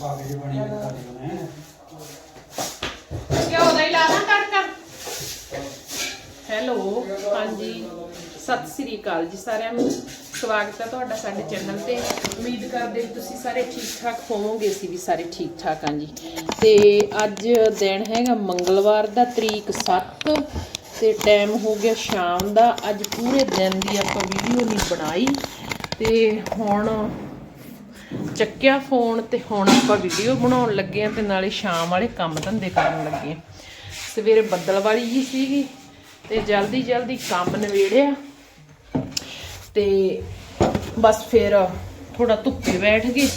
ਪਾ ਕੇ ਜੇ ਬਣੀ ਤੁਹਾਡੀ ਉਹਨੇ ਘਿਓ ਦਾ ਹੀ ਲਾ ਦਾਂ ਤੜਕਾ? ਹੈਲੋ, ਹਾਂਜੀ। ਸਤਿ ਸ੍ਰੀ ਅਕਾਲ ਜੀ ਸਾਰਿਆਂ ਨੂੰ। ਸਵਾਗਤ ਹੈ ਤੁਹਾਡਾ ਸਾਡੇ ਚੈਨਲ ਤੇ। ਉਮੀਦ ਕਰਦੇ ਹਾਂ ਤੁਸੀਂ ਸਾਰੇ ਠੀਕ ਠਾਕ ਹੋਵੋਗੇ ਸੀ ਵੀ ਸਾਰੇ ਠੀਕ ਠਾਕ ਹਾਂ ਜੀ। ਤੇ ਅੱਜ ਦਿਨ ਹੈਗਾ ਮੰਗਲਵਾਰ ਦਾ, ਤਰੀਕ 7 ਤੇ ਟਾਈਮ ਹੋ ਗਿਆ ਸ਼ਾਮ ਦਾ। ਅੱਜ ਪੂਰੇ ਦਿਨ ਦੀ ਆਪਾਂ ਵੀਡੀਓ ਨਹੀਂ ਬਣਾਈ। ਤੇ ਹੁਣ ਚੱਕਿਆ ਫੋਨ ਤੇ ਹੁਣ ਆਪਾਂ ਵੀਡੀਓ ਬਣਾਉਣ ਲੱਗੇ ਆ ਤੇ ਨਾਲੇ ਸ਼ਾਮ ਵਾਲੇ ਕੰਮ ਧੰਦੇ ਕਰਨ ਲੱਗੇ ਆ ਸਵੇਰੇ ਬੱਦਲ ਵਾਲੀ ਜੀ ਸੀਗੀ ਤੇ ਜਲਦੀ ਜਲਦੀ ਕੰਮ ਨਵੇੜਿਆ ਤੇ ਬਸ ਫਿਰ ਥੋੜਾ ਧੁੱਪੇ ਬੈਠ ਗਏ।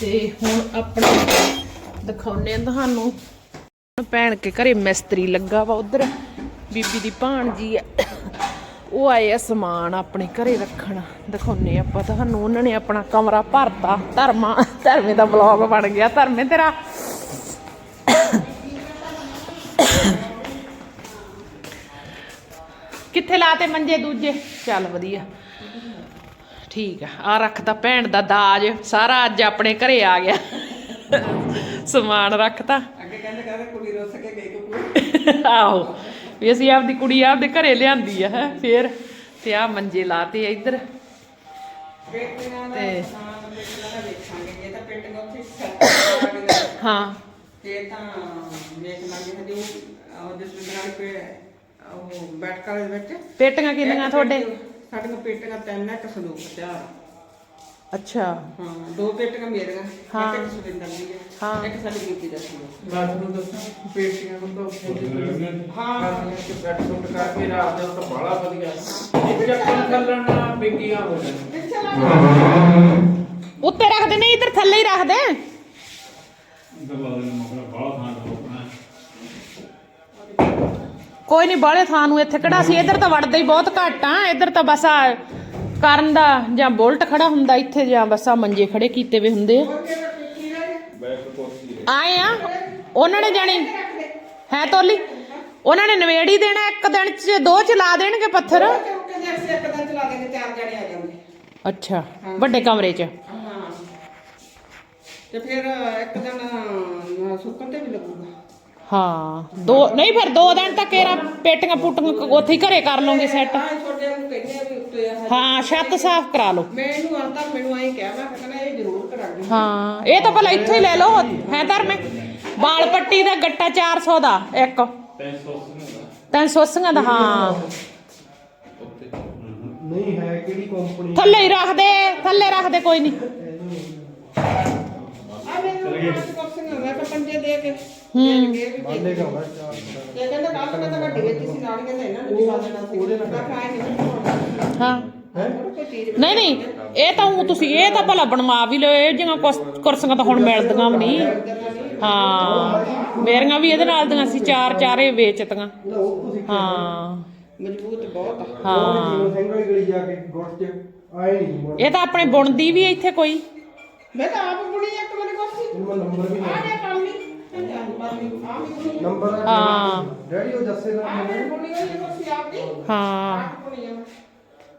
ਤੇ ਹੁਣ ਆਪਣਾ ਦਿਖਾਉਨੇ ਆ ਤੁਹਾਨੂੰ ਭੈਣ ਕੇ ਘਰੇ ਮਿਸਤਰੀ ਲੱਗਾ ਵਾ ਉਧਰ। ਬੀਬੀ ਦੀ ਭਾਣਜੀ ਆ ਉਹ ਆਏ ਆ ਸਮਾਨ ਆਪਣੇ ਘਰੇ ਰੱਖਣ। ਦਿਖਾਉਨੇ ਆਪਾਂ ਤੁਹਾਨੂੰ। ਉਹਨਾਂ ਨੇ ਆਪਣਾ ਕਮਰਾ ਭਰਤਾ। ਧਰਮਾ ਧਰਮੇ ਦਾ ਬਲੌਗ ਬਣ ਗਿਆ। ਧਰਮੇ ਤੇਰਾ। ਕਿੱਥੇ ਲਾਤੇ ਮੰਜੇ ਦੂਜੇ? ਚੱਲ ਵਧੀਆ। ਠੀਕ ਆ। ਆ ਰੱਖਤਾ ਭੈਣ ਦਾ ਦਾਜ। ਸਾਰਾ ਅੱਜ ਆਪਣੇ ਘਰੇ ਆ ਗਿਆ। ਸਮਾਨ ਰੱਖਤਾ। ਕਹਿੰਦੇ ਕੁੜੀ ਰੁੱਸ ਕੇ ਗਈ ਕੁੜੀ। ਆਹੋ ਵੀ ਅਸੀਂ ਆਪਦੀ ਕੁੜੀ ਆਪਦੇ ਘਰੇ ਲਿਆਂਦੀ ਆ ਹੈ ਫੇਰ ਤੇ ਆ ਮੰਜੇ ਲਾਤੇ ਆ ਇੱਧਰ। ਪੇਟੀਆਂ ਦਾ ਤੇ- ਸਮਾਨ ਪੇਟੀਆਂ ਦਾ ਵੇਖਾਂਗੇ ਜੇ ਤਾਂ ਪੇਟੀਆਂ ਉੱਥੇ ਸੈੱਟ ਕਰਾਂਗੇ ਹਾਂ। ਫੇਰ ਤਾਂ ਵੇਖ ਲਾਂਗੇ ਹਜੇ ਉਹ ਉਹ ਜਿਸ ਨਾਲ ਪੇ ਉਹ ਬੈਠਕਾਂ ਦੇ ਵਿੱਚ ਪੇਟੀਆਂ ਕਿੰਨੀਆਂ ਤੁਹਾਡੇ? ਸਾਡੀਆਂ ਪੇਟੀਆਂ ਤਿੰਨ ਇੱਕ ਸੰਦੂਕ ਤਿਆਰ ਅੱਛਾ। ਹਾਂ ਦੋ ਪੇਟੀਆਂ ਮੇਰੀਆਂ ਹਾਂ। ਇੱਕ ਸੁਰਿੰਦਰ ਦੀ ਹੈ ਹਾਂ। ਇੱਕ ਸਾਡੀ ਬੀਬੀ ਦਾ ਸੀ। ਰਾਤ ਨੂੰ ਦੱਸਾਂ ਪੇਟੀਆਂ ਨੂੰ ਤਾਂ ਹਾਂ। ਹਾਂ। ਕਿ ਬੈੱਡ ਸੁੱਟ ਕਰਕੇ ਰਾਤ ਦੇ ਤਾਂ ਬੜਾ ਵਧੀਆ ਇੱਕ ਚੱਕਰ ਚੱਲਣ ਨਾਲ ਬਿੱਗੀਆਂ ਹੋ ਜਾਣ ਉੱਤੇ ਰੱਖਦੇ ਨਹੀਂ ਇੱਧਰ ਥੱਲੇ ਹੀ ਰੱਖਦੇ। ਕੋਈ ਨਹੀਂ ਬਾਲੇ ਥਾਂ ਨੂੰ ਇੱਥੇ ਕਿਹੜਾ ਸੀ? ਇੱਧਰ ਤਾਂ ਵੜਦੇ ਹੀ ਬਹੁਤ ਘੱਟ ਆ ਇੱਧਰ ਤਾਂ ਬਸ ਆ ਕਰਨ ਦਾ ਜਾਂ ਬੁਲਟ ਖੜਾ ਹੁੰਦਾ ਇੱਥੇ ਜਾਂ ਬਸ ਆ ਮੰਜੇ ਖੜੇ ਕੀਤੇ ਵੇ ਹੁੰਦੇ ਆ? ਆਏ ਆ? ਉਹਨਾਂ ਨੇ ਜਾਣੀ? ਹੈ ਤੋਲੀ? ਉਹਨਾਂ ਨੇ ਨਵੇੜੀ ਦੇਣਾ ਇੱਕ ਦਿਨ ਚ ਦੋ ਚ ਲਾ ਦੇਣਗੇ ਪੱਥਰ? ਕਹਿੰਦੇ ਅਸੀਂ ਇੱਕ ਦਿਨ ਚਲਾ ਦੇਂਗੇ ਚਾਰ ਜਣੇ ਆ ਜਾਣਗੇ ਅੱਛਾ ਵੱਡੇ ਕਮਰੇ ਚ। ਹਾਂ ਤੇ ਫਿਰ ਇੱਕ ਦਿਨ ਅਹ, ਸੁੱਕਣ ਤੇ ਵੀ ਲੱਗੂਗਾ ਹਾਂ ਦੋ ਨਹੀਂ ਫਿਰ ਦੋ ਦਿਨ ਤੱਕ ਇਹਰਾ ਪੇਟੀਆਂ ਪੁੱਟੀਆਂ ਉੱਥੇ ਹੀ ਘਰੇ ਕਰ ਲਓਗੇ ਸੈੱਟ ਹਾਂ ਛੋਟੇ ਨੂੰ ਕਹਿੰਦੇ ਆ ਵੀ ਉੱਤੇ ਆ ਹਾਂ ਛੱਤ ਸਾਫ਼ ਕਰਾ ਲਓ। ਮੈਨੂੰ ਆਂਦਾ ਮੈਨੂੰ ਆਈ ਕਿਹਾ ਮੈਂ ਕਹਿੰਦਾ ਇਹ ਜ਼ਰੂਰ ਕਰਾਂਗੇ। ਹਾਂ ਇਹ ਤਾਂ ਭਲਾ ਇੱਥੇ ਹੀ ਲੈ ਲਓ ਹੈ ਧਰਮੇ ਵਾਲ ਪੱਟੀ ਦਾ ਗੱਟਾ 400 ਦਾ ਇੱਕ। 300 ਦਾ ਹਾਂ। ਨਹੀਂ ਹੈ ਕਿਹੜੀ ਕੰਪਨੀ ਥੱਲੇ ਹੀ ਰੱਖ ਦੇ ਥੱਲੇ ਰੱਖ ਦੇ ਕੋਈ ਨਹੀਂ। ਆ ਮੈਨੂੰ ਕੁਰਸੀ ਨਾ ਮੈਂ ਪੰਜੇ ਦੇ ਕੇ। ਹੂੰ। ਦੇ ਵੀ ਬਾਲੇ ਦਾ ਹੋਣਾ ਚਾਰ ਇਹ ਕਹਿੰਦਾ ਕੱਲ ਮੈਂ ਤਾਂ ਵੱਡੀ ਵੇਚੀ ਸੀ ਨਾਲ ਕਹਿੰਦਾ ਇਹਨਾਂ ਨੂੰ ਦਿਖਾ ਦੇਣਾ ਸੀ। ਉਹਦੇ ਨਾਲ ਖਾਏ ਨਹੀਂ ਹਾਂ। ਨਹੀਂ ਨਹੀਂ ਇਹ ਤਾਂ ਊਂ ਤੁਸੀਂ ਇਹ ਤਾਂ ਭਲਾ ਬਣਵਾ ਵੀ ਲਿਓ ਇਹ ਜਿਹੀਆਂ ਕੁਰਸ- ਕੁਰਸੀਆਂ ਤਾਂ ਹੁਣ ਮਿਲਦੀਆਂ ਵੀ ਨਹੀਂ। ਹਾਂ ਮੇਰੀਆਂ ਵੀ ਇਹਦੇ ਨਾਲ ਦੀਆਂ ਸੀ ਚਾਰ ਚਾਰੇ ਵੇਚਤੀਆਂ। ਉਹ ਤੁਸੀਂ ਹਾਂ। ਮਜ਼ਬੂਤ ਬਹੁਤ ਆ। ਹਾਂ। ਜੀਵਨ ਸਿੰਘ ਵਾਲੀ ਗਲੀ ਜਾ ਕੇ ਗੁੱਟ ਚ ਆਏ ਨਹੀਂ ਮੁੜ। ਇਹ ਤਾਂ ਆਪਣੇ ਬੁਣਦੀ ਵੀ ਇੱਥੇ ਕੋਈ। ਮੈਂ ਤਾਂ ਆਪ ਬੁਣੀ ਇੱਕ ਵਾਰੀ ਕੁਰਸੀ ਇਹਨੂੰ ਨੰਬਰ ਵੀ ਆ ਨਹੀਂ ਗਿਆ ਕੰਮ ਨਹੀਂ ਨੰਬਰ ਹਾਂ। ਡੈਡੀ ਉਹ ਦੱਸੇ ਮੈਨੂੰ। ਹਾਂ।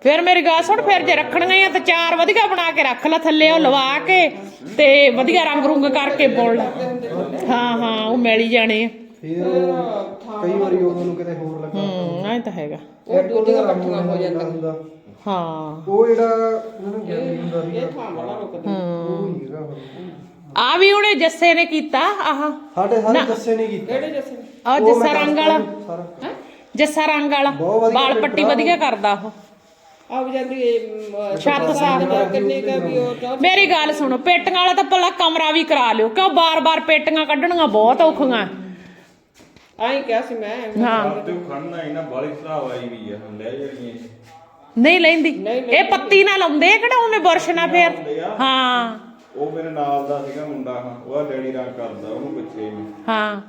ਫਿਰ ਮੇਰੀ ਗੱਲ ਸੁਣ ਫਿਰ ਜੇ ਰੱਖਣੀਆਂ ਹੀ ਆ ਤਾਂ ਚਾਰ ਵਧੀਆ ਬਣਾ ਕੇ ਰੱਖ ਲੈ ਥੱਲੇ ਉਹ ਲਵਾ ਕੇ ਤੇ ਵਧੀਆ ਰੰਗ ਰੁੰਗ ਕਰਕੇ ਬੁਣ ਲੈ ਹਾਂ ਹਾਂ ਉਹ ਮਿਲ ਹੀ ਜਾਣੇ ਆ। ਫਿਰ ਕਈ ਵਾਰੀ ਉਹਨਾਂ ਨੂੰ ਕਿਤੇ ਹੋਰ ਲੱਗਾ ਹੂੰ ਐ ਤਾਂ ਹੈਗਾ। ਉਹ ਦੂਜੀਆਂ ਇਕੱਠੀਆਂ ਹੋ ਜਾਂਦੀਆਂ ਹਾਂ। ਉਹ ਜਿਹੜਾ ਉਹਨਾਂ ਨੂੰ ਗਿਆਨੀ ਹੁੰਦਾ ਸੀ ਇਹ ਥਾਂ ਬੜਾ ਰੁਕਦਾ। ਉਹ ਨਹੀਂ ਹੈਗਾ। ਹੋਰ। ਆ ਵੀ ਉਹਨੇ ਜੱਸੇ ਨੇ ਕੀਤਾ ਆਹ। ਸਾਡੇ ਸਾਰੇ ਦੱਸੇ ਨਹੀਂ ਕੀਤਾ। ਕਿਹੜੇ ਜੱਸੇ ਆ ਉਹ ਜੱਸਾ ਮੈਂ ਰੰਗ ਵਾਲਾ। ਸਾਰਾ। ਜੱਸਾ ਰੰਗ ਵਾਲਾ। ਬਹੁਤ ਵਧੀਆ ਵਾਲ ਪੱਟੀ। ਵਧੀਆ ਕਰਦਾ ਉਹ। ਆ ਵੀ ਜਾਂਦੀ ਇਹ, ਛੱਤ ਸਾਫ਼ ਕਿੰਨੀ ਕਾ ਵੀ ਉਹ ਮੇਰੀ ਗੱਲ ਸੁਣੋ ਪੇਟੀਆਂ ਵਾਲਾ ਤਾਂ ਭਲਾ ਕਮਰਾ ਵੀ ਕਰਾ ਲਿਓ ਕਿਉਂ ਬਾਰ-ਬਾਰ ਪੇਟੀਆਂ ਕੱਢਣੀਆਂ ਬਹੁਤ ਔਖੀਆਂ। ਆਈ ਕਿਹਾ ਸੀ ਮੈਂ ਹਾਂ। ਤੇ ਉਹ ਖੜਨਾ ਇਹਨਾਂ ਬਾਲੀ ਸਰਾਵ ਆਈ ਵੀ ਆ ਹੁਣ ਲੈ ਜਾਣੀਆਂ ਨਹੀਂ ਲੈਂਦੀ। ਨਹੀਂ ਇਹ ਪੱਤੀ ਨਾਲ ਲਾਉਂਦੇ ਆ ਕਿਹੜਾ ਉਵੇਂ ਬੁਰਸ਼ ਨਾਲ ਫੇਰ। ਹਾਂ। ਉਹ ਮੇਰੇ ਨਾਲ ਦਾ ਸੀਗਾ ਮੁੰਡਾ ਹਾਂ ਉਹਦਾ ਡੈਡੀ ਰੰਗ ਕਰਦਾ ਉਹਨੂੰ ਪੁੱਛੇ ਮੈਂ ਹਾਂ।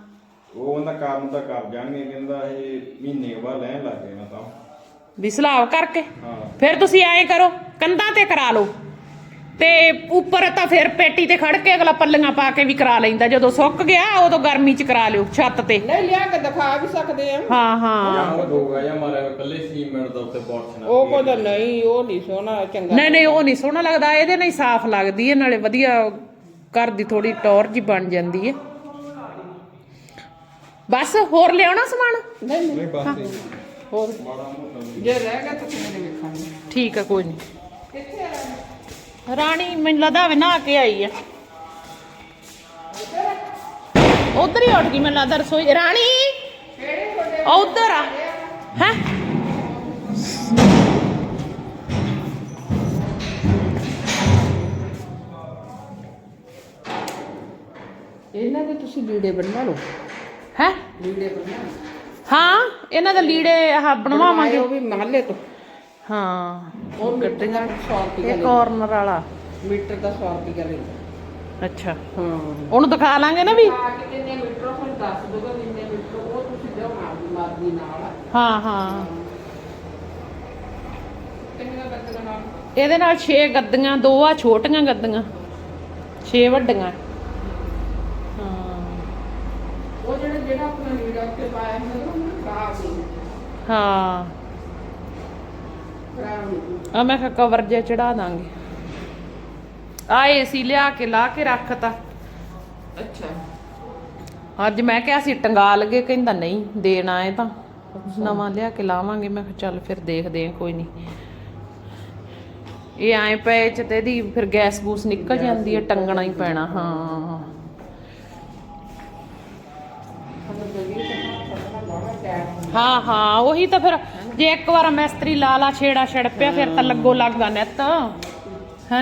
ਉਹ ਕਹਿੰਦਾ ਕੰਮ ਤਾਂ ਕਰ ਜਾਣਗੇ ਕਹਿੰਦਾ ਇਹ ਮਹੀਨੇ ਬਾਅਦ ਲੈਣ ਲੱਗ ਜਾਣਾ ਤਾਂ। ਵੀ ਸਲਾਬ ਕਰਕੇ। ਹਾਂ। ਫਿਰ ਤੁਸੀਂ ਐਂ ਕਰੋ ਕੰਧਾਂ ਤੇ ਕਰਾ ਲਓ। ਤੇ ਉੱਪਰ ਤਾਂ ਫਿਰ ਪੇਟੀ ਤੇ ਖੜ ਕੇ ਅਗਲਾ ਪੱਲੀਆਂ ਪਾ ਕੇ ਵੀ ਕਰਾ ਲੈਂਦਾ। ਜਦੋਂ ਸੁੱਕ ਗਿਆ ਉਦੋਂ ਗਰਮੀ ਚ ਕਰਾ ਲਿਓ ਛੱਤ ਤੇ। ਨਹੀਂ ਲਿਆ ਕੇ ਦਿਖਾ ਵੀ ਸਕਦੇ ਆ। ਹਾਂ ਹਾਂ। ਜਾਂ ਉਹ ਦੋਗਾ ਜਾਂ ਹੋਇਆ ਇਕੱਲੇ ਸੀਮੈਂਟ ਦਾ ਉੱਤੇ ਪੋਰਸ਼ਨ ਉਹ ਕੋਦਾ ਨਹੀਂ ਉਹ ਨਹੀਂ ਸੋਹਣਾ ਚੰਗਾ। ਨਹੀਂ ਨਹੀਂ ਉਹ ਨਹੀਂ ਸੋਹਣਾ ਲੱਗਦਾ ਇਹਦੇ ਨਾਲ ਹੀ ਸਾਫ਼ ਲੱਗਦੀ ਹੈ ਨਾਲੇ ਵਧੀਆ ਘਰ ਦੀ ਥੋੜੀ ਟੌਰ ਜੀ ਬਣ ਜਾਂਦੀ ਹੈ। ਬਸ ਹੋਰ ਲਿਆਉਣਾ ਸਮਾਨ? ਨਹੀਂ ਨਹੀਂ। ਬਸ ਹੋਰ? ਜੇ ਰਹਿ ਗਿਆ ਤਾਂ ਕਿਵੇਂ ਵੇਖਾਂਗੇ। ਠੀਕ ਆ ਕੋਈ ਨਹੀਂ। ਰਾਣੀ ਮੈਨੂੰ ਲੱਗਦਾ ਵੇ ਨਹਾ ਕੇ ਆਈ ਆ। ਉਧਰ ਹੀ ਉੱਠ ਗਈ ਮੈਨੂੰ ਲੱਗਦਾ ਰਸੋਈ ਰਾਣੀ! ਉਧਰ ਆ। ਹੈ? ਇਹਨਾਂ ਦੇ ਤੁਸੀਂ ਲੀੜੇ ਬਣਾ ਲਓ। ਹੈ? ਲੀੜੇ ਬਣਾ ਹਾਂ ਇਹਨਾਂ ਦੇ ਲੀੜੇ ਆਹ ਬਣਵਾਵਾਂਗੇ। ਉਹ ਵੀ ਮਹੱਲੇ ਤੋਂ। ਹਾਂ। ਉਹ ਗੱਡੀਆਂ 100 ਰੁਪਏ ਇਹ ਕਾਰਨਰ ਵਾਲਾ। ਮੀਟਰ ਦਾ 100 ਰੁਪਏ ਲੈਂਦਾ ਅੱਛਾ। ਹਾਂ। ਉਹਨੂੰ ਦਿਖਾ ਲਾਂਗੇ ਨਾ ਵੀ। ਆ ਕੇ ਕਿੰਨੇ ਮੀਟਰ ਉਹ ਫਿਰ ਦੱਸ ਦੋਗਾ ਕਿੰਨੇ ਮੀਟਰ। ਉਹ ਤੁਸੀਂ ਦਿਓ ਮਾਰ- ਮਾਰਦੀ ਨਾਲ। ਹਾਂ ਹਾਂ। ਕਿੰਨੇ ਬੱਚੇ ਦਾ ਨਾਮ ਇਹਦੇ ਨਾਲ 6 ਗੱਦੀਆਂ ਦੋ ਆ ਛੋਟੀਆਂ ਗੱਦੀਆਂ। 6 ਵੱਡੀਆਂ। ਹਾਂ। ਉਹ ਜਿਹੜਾ ਜਿਹੜਾ ਆਪਣਾ ਲੀੜਾ ਉੱਤੇ ਪਾਇਆ ਹੁੰਦਾ ਨਾ ਉਹ ਖਰਾਬ ਨਹੀਂ ਹਾਂ। ਖਰਾਬ ਨਹੀਂ ਆ ਮੈਂ ਕਿਹਾ ਕਵਰ ਜਿਹਾ ਚੜਾ ਦਾਂਗੇ। ਆ ਏਸੀ ਲਿਆ ਕੇ ਲਾ ਕੇ ਰੱਖਤਾ। ਅੱਛਾ। ਅੱਜ ਮੈਂ ਕਿਹਾ ਸੀ ਟੰਗਾ ਲਗੇ ਕਹਿੰਦਾ ਨਹੀਂ ਦੇਣਾ ਹੈ ਤਾਂ। ਨਵਾਂ ਲਿਆ ਕੇ ਲਾਵਾਂਗੇ ਮੈਂ ਕਿਹਾ ਚੱਲ ਫਿਰ ਦੇਖਦੇ ਆ ਕੋਈ ਨਹੀਂ। ਇਹ ਐ ਪਏ ਚ ਤੇ ਇਹਦੀ ਫਿਰ ਗੈਸ ਗੂਸ ਨਿਕਲ ਜਾਂਦੀ ਹੈ ਟੰਗਣਾ ਹੀ ਪੈਣਾ ਹਾਂ। ਹਾਂ ਹਾਂ ਉਹੀ ਤਾਂ ਫਿਰ ਜੇ ਇੱਕ ਵਾਰ ਮਿਸਤਰੀ ਲਾ ਲਾ ਛੇੜਾ ਛੜ ਪਿਆ, ਫਿਰ ਤਾਂ ਲੱਗੋ ਲੱਗਾ ਨਿੱਤ। ਹੈ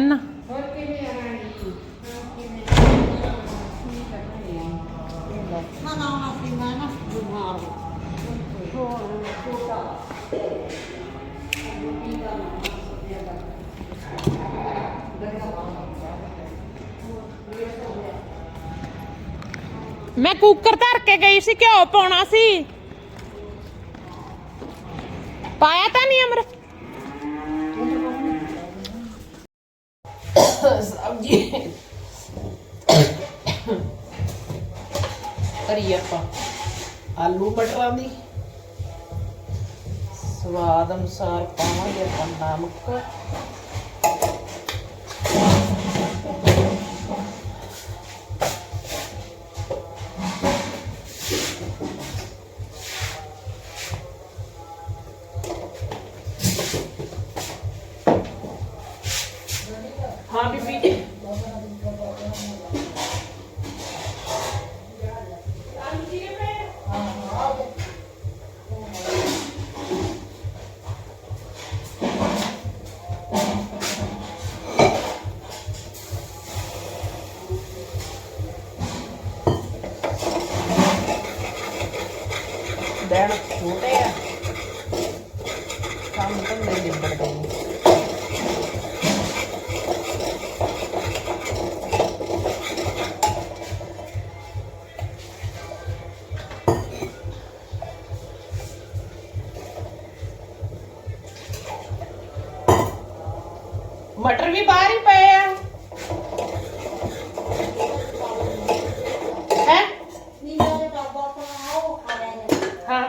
ਮੈਂ ਕੁੱਕਰ ਧਰ ਕੇ ਗਈ ਸੀ, ਘਿਓ ਪਾਉਣਾ ਸੀ। ਪਾਇਆ ਤਾਂ ਨਹੀਂ ਅਮਰ? ਸਬਜੀ। ਕਰੀ ਆਪਾਂ। ਆਲੂ ਮਟਰਾਂ ਦੀ। ਸਵਾਦ ਅਨੁਸਾਰ ਪਾਵਾਂਗੇ ਆਪਾਂ ਨਮਕ। ਮਟਰ ਵੀ ਬਾਹਰ ਹੀ ਪਏ ਆ ਹੈ ਹਾਂ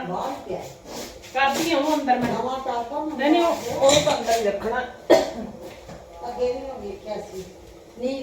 ਕਰਦੀ ਹਾਂ ਉਹ ਅੰਦਰ ਮੈਂ ਨਹੀਂ ਨਹੀਂ ਉਹ ਉਹ ਤਾਂ ਅੰਦਰ ਹੀ ਰੱਖਣਾ ਨੀ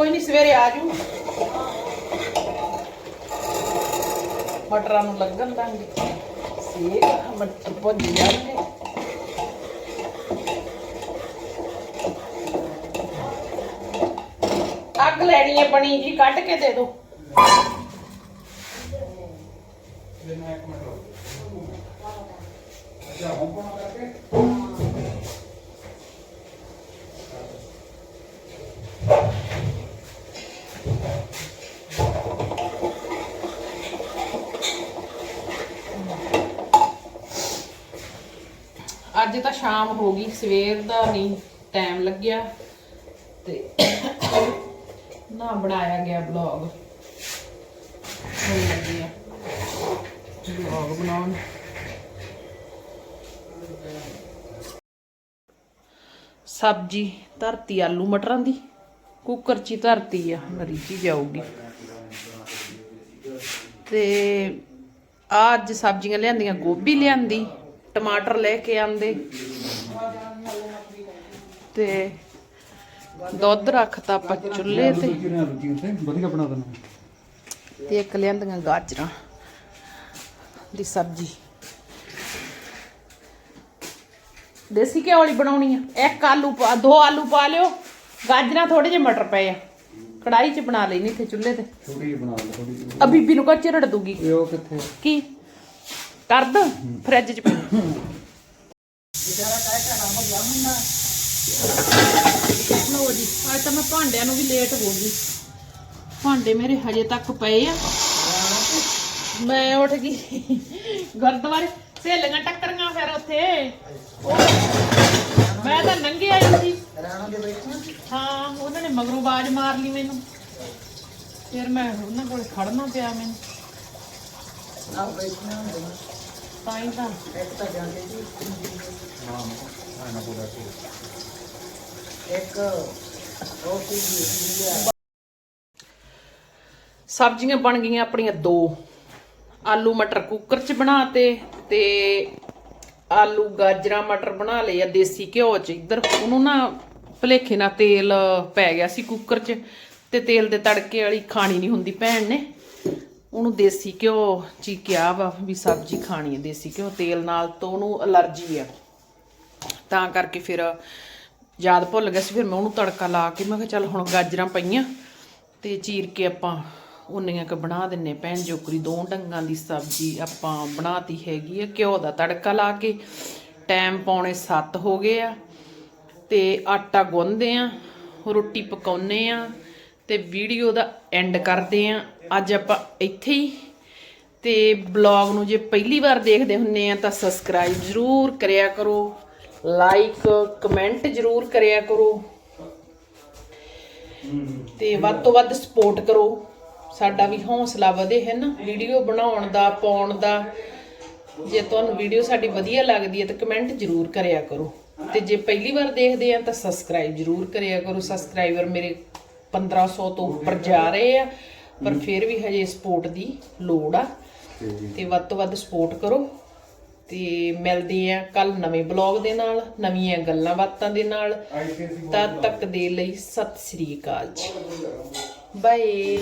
ਕੋਈ ਨਹੀਂ ਸਵੇਰੇ ਆ ਜੂ ਮਟਰਾਂ ਨੂੰ ਲੱਗਣ ਦਾਂਗੇ। ਸੇਕ ਮਟਰ ਭੁੱਜ ਜਾਣਗੇ ਅੱਗ ਲੈਣੀ ਹੈ ਬਣੀ ਜੀ, ਕੱਢ ਕੇ ਦੇ ਦਿਓ ਅੱਜ ਤਾਂ ਸ਼ਾਮ ਹੋ ਗਈ ਸਵੇਰ ਦਾ ਨਹੀਂ ਟਾਈਮ ਲੱਗਿਆ ਤੇ ਨਾ ਬਣਾਇਆ ਗਿਆ ਬਲੌਗ ਹੁਣ ਲੱਗੀ ਆ ਬਲੌਗ ਬਣਾਉਣ। ਸਬਜੀ ਧਰਤੀ ਆਲੂ ਮਟਰਾਂ ਦੀ ਕੁੱਕਰ 'ਚ ਧਰਤੀ ਆ ਮਰੀਚੀ ਜਾਊਗੀ। ਤੇ ਆ ਅੱਜ ਸਬਜ਼ੀਆਂ ਲਿਆਂਦੀਆਂ ਗੋਭੀ ਲਿਆਂਦੀ ਟਮਾਟਰ ਲੈ ਕੇ ਆਂਦੇ। ਤੇ ਦੁੱਧ ਰੱਖਤਾ ਆਪਾਂ ਚੁੱਲ੍ਹੇ ਤੇ। ਵਧੀਆ ਬਣਾ ਦਿੰਦਾ ਤੇ ਇੱਕ ਲਿਆਂਦੀਆਂ ਗਾਜਰਾਂ ਦੀ ਸਬਜ਼ੀ। ਦੇਸੀ ਘਿਓ ਵਾਲੀ ਬਣਾਉਣੀ ਆ। ਇੱਕ ਆਲੂ ਪਾ ਦੋ ਆਲੂ ਪਾ ਲਿਓ। ਗਾਜਰਾਂ ਥੋੜੇ ਜਿਹੇ ਮਟਰ ਪਏ ਆ। ਕੜਾਈ 'ਚ ਬਣਾ ਲੈਣੀ ਇੱਥੇ ਚੁੱਲ੍ਹੇ ਤੇ। ਥੋੜੀ ਜਿਹੀ ਬਣਾ ਲੈ ਥੋੜੀ ਜਿਹੀ ਆ ਬੀਬੀ ਨੂੰ ਕੋ ਚਿਰੜ ਦੂਗੀ ਇਹ ਉਹ ਕਿੱਥੇ? ਕੀ? ਕਰ ਦ ਫ੍ਰਿਜ 'ਚ ਪਈ। ਲਓ ਜੀ ਅੱਜ ਤਾਂ ਮੈਂ ਭਾਂਡਿਆਂ ਨੂੰ ਵੀ ਲੇਟ ਹੋ ਗਈ। ਭਾਂਡੇ ਮੇਰੇ ਹਜੇ ਤੱਕ ਪਏ ਆ। ਮੈਂ ਉੱਠ ਗਈ। ਗੁਰਦੁਆਰੇ ਸਹੇਲੀਆਂ ਟੱਕਰੀਆਂ ਫਿਰ ਉੱਥੇ। ਉਹ ਮੈਂ ਤਾਂ ਨੰਗੇ ਆਈ ਸੀ। ਹਾਂ ਉਹਨਾਂ ਨੇ ਮਗਰੋਂ ਬਾਜ ਮਾਰ ਲਈ ਮੈਨੂੰ। ਫਿਰ ਮੈਂ ਉਹਨਾਂ ਕੋਲ ਖੜਨਾ ਪਿਆ ਮੈਨੂੰ। ਤਾਂ। ਹੀ ਤਾਂ ਸਬਜ਼ੀਆਂ ਬਣ ਗਈਆਂ ਆਪਣੀਆਂ ਦੋ। ਆਲੂ ਮਟਰ ਕੁੱਕਰ 'ਚ ਬਣਾਤੇ ਤੇ ਆਲੂ ਗਾਜਰਾਂ ਮਟਰ ਬਣਾ ਲਏ ਆ ਦੇਸੀ ਘਿਓ 'ਚ। ਇੱਧਰ ਉਹਨੂੰ ਨਾ ਭਲੇਖੇ ਨਾਲ ਤੇਲ ਪੈ ਗਿਆ ਸੀ ਕੁੱਕਰ 'ਚ ਤੇ ਤੇਲ ਦੇ ਤੜਕੇ ਵਾਲੀ ਖਾਣੀ ਨਹੀਂ ਹੁੰਦੀ ਭੈਣ ਨੇ। ਉਹਨੂੰ ਦੇਸੀ ਘਿਓ 'ਚ ਕਿਹਾ ਵਾ ਵੀ ਸਬਜ਼ੀ ਖਾਣੀ ਹੈ, ਦੇਸੀ ਘਿਓ, ਤੇਲ ਨਾਲ ਤੋਂ ਉਹਨੂੰ ਅਲਰਜੀ ਆ। ਤਾਂ ਕਰਕੇ ਫਿਰ ਯਾਦ ਭੁੱਲ ਗਿਆ ਸੀ, ਫਿਰ ਮੈਂ ਉਹਨੂੰ ਤੜਕਾ ਲਾ ਕੇ ਮੈਂ ਕਿਹਾ ਚੱਲ ਹੁਣ ਗਾਜਰਾਂ ਪਈਆਂ ਤੇ ਚੀਰ ਕੇ ਆਪਾਂ ਉਨੀਆਂ ਕ ਬਣਾ ਦਿੰਨੇ ਭੈਣ ਜੋਕਰੀ ਦੋ ਡੰਗਾਂ ਦੀ ਸਬਜ਼ੀ ਆਪਾਂ ਬਣਾਤੀ ਹੈਗੀ ਆ, ਘਿਓ ਦਾ ਤੜਕਾ ਲਾ ਕੇ। ਟਾਈਮ ਪੌਣੇ 7 ਹੋ ਗਏ ਆ ਤੇ ਆਟਾ ਗੁੰਨਦੇ ਆ, ਰੋਟੀ ਪਕਾਉਨੇ ਆ। ਤੇ ਵੀਡੀਓ ਦਾ ਐਂਡ ਕਰਦੇ ਆ। ਅੱਜ ਆਪਾਂ ਇੱਥੇ ਹੀ। ਤੇ ਬਲੌਗ ਨੂੰ ਜੇ ਪਹਿਲੀ ਵਾਰ ਦੇਖਦੇ ਹੁੰਨੇ ਆ ਤਾਂ ਸਬਸਕ੍ਰਾਈਬ ਜ਼ਰੂਰ ਕਰਿਆ ਕਰੋ। ਲਾਈਕ ਕਮੈਂਟ ਜ਼ਰੂਰ ਕਰਿਆ ਕਰੋ। ਤੇ ਵੱਧ ਤੋਂ ਵੱਧ ਸਪੋਰਟ ਕਰੋ। ਸਾਡਾ ਵੀ ਹੌਸਲਾ ਵਧੇ, ਹੈ ਨਾ? ਵੀਡੀਓ ਬਣਾਉਣ ਦਾ, ਪਾਉਣ ਦਾ। ਜੇ ਤੁਹਾਨੂੰ ਵੀਡੀਓ ਸਾਡੀ ਵਧੀਆ ਲੱਗਦੀ ਹੈ ਤਾਂ ਕਮੈਂਟ ਜ਼ਰੂਰ ਕਰਿਆ ਕਰੋ। ਤੇ ਜੇ ਪਹਿਲੀ ਵਾਰ ਦੇਖਦੇ ਆ ਤਾਂ ਸਬਸਕ੍ਰਾਈਬ ਜ਼ਰੂਰ ਕਰਿਆ ਕਰੋ। ਸਬਸਕ੍ਰਾਈਬਰ ਮੇਰੇ 1500 ਤੋਂ ਉੱਪਰ ਜਾ ਰਹੇ ਆ ਪਰ ਫਿਰ ਵੀ ਹਜੇ ਸਪੋਰਟ ਦੀ ਲੋੜ ਆ। ਤੇ ਵੱਧ ਤੋਂ ਵੱਧ ਸਪੋਰਟ ਕਰੋ। ਤੇ ਮਿਲਦੇ ਆ ਕੱਲ ਨਵੇਂ ਬਲੌਗ ਦੇ ਨਾਲ ਨਵੀਆਂ ਗੱਲਾਂ ਬਾਤਾਂ ਦੇ ਨਾਲ। ਤਦ ਤੱਕ ਦੇ ਲਈ ਸਤਿ ਸ੍ਰੀ ਅਕਾਲ ਜੀ। ਬਾਏ